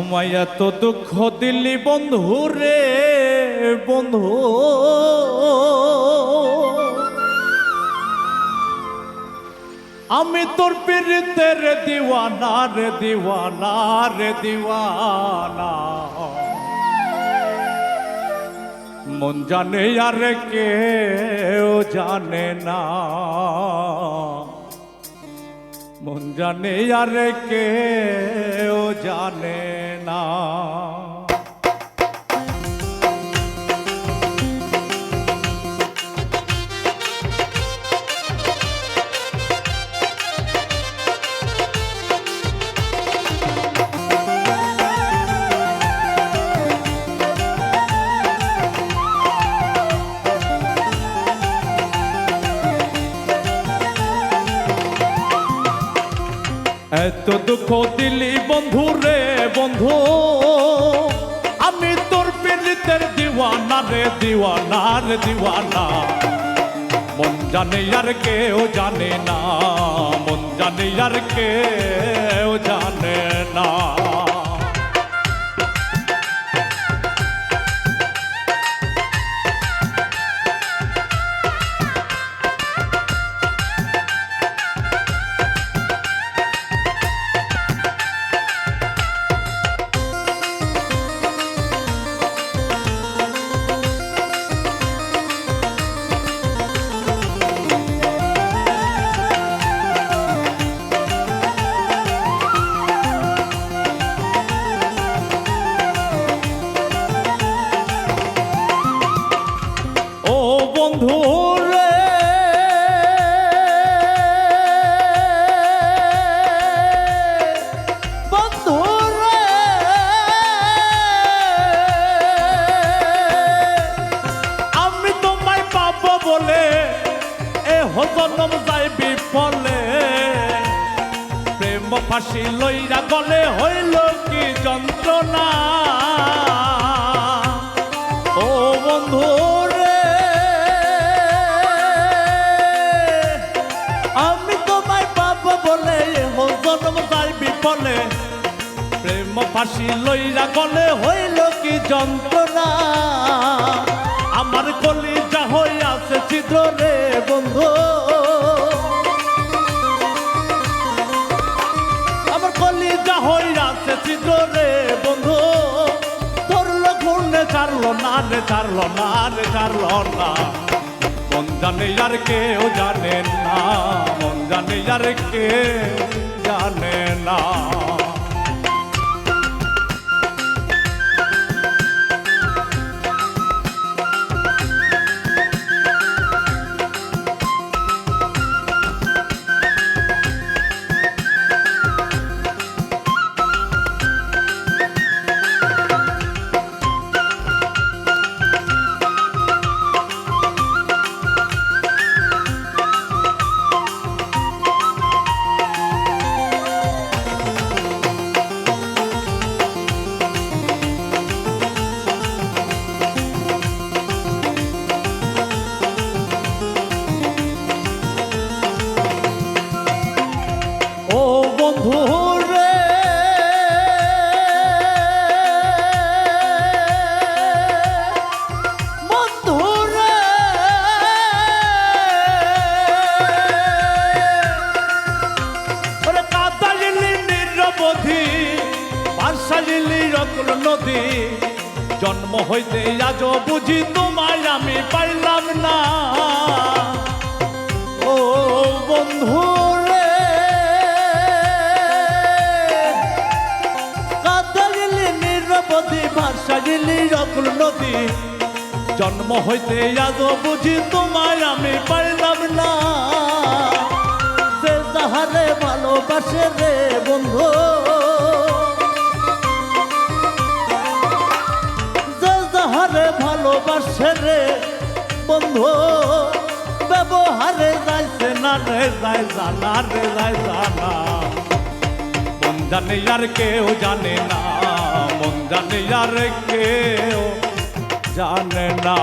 আমায় এত দুঃখ দিল্লি বন্ধু রে, বন্ধু। আমি তোর পীড়িতের দিওয়ানা রে দিওয়ানা রে, দিওয়ানা। মন জানে আর কেউ জানে না। মন জানে আর কেউ জানে না এত দুঃখ দিলি বন্ধু রে বন্ধু। আমি তোর পিলিতের দিওয়ানা রে দিওয়ানা রে দিওয়ানা। মন জানে আর কেউ জানে না, মন জানে আর কেউ জানে না। প্রেম ফাঁসি লইরা গলে হইল কি যন্ত্রণা? ও বন্ধু রে, আমি তোমায় পাবো বলে জন্ম যাই বিফলে। প্রেম ফাঁসি লইরা গলে হইল কি যন্ত্রণা? আমার কলি যা হইয়াছে ছিদ্র রে কলি যা হইয়াছে ছিদ্র রে বন্ধু। ধরলো ঘুরনে ছাড়লো না রে, ছাড়লো না রে, ছাড়লো না। মন জানে আর কেউ জানে না, মন জানে আর কেউ জানে না। নদী। জন্ম হইতে আজ বুঝি তোমায় আমি পাইলাম না। ও বন্ধু ভাষালিলি রকুল নদী। জন্ম হইতে আজ বুঝি তোমায় আমি পাইলাম না। সে তাহারে ভালোবাসে রে বন্ধু। ভালোবাসে রে বন্ধু, ব্যবহারে যাইছে না রে যাই জানা রে যাই জানা। মন জানে আর কেউ জানে না, মন জানে আর কেউ জানে না।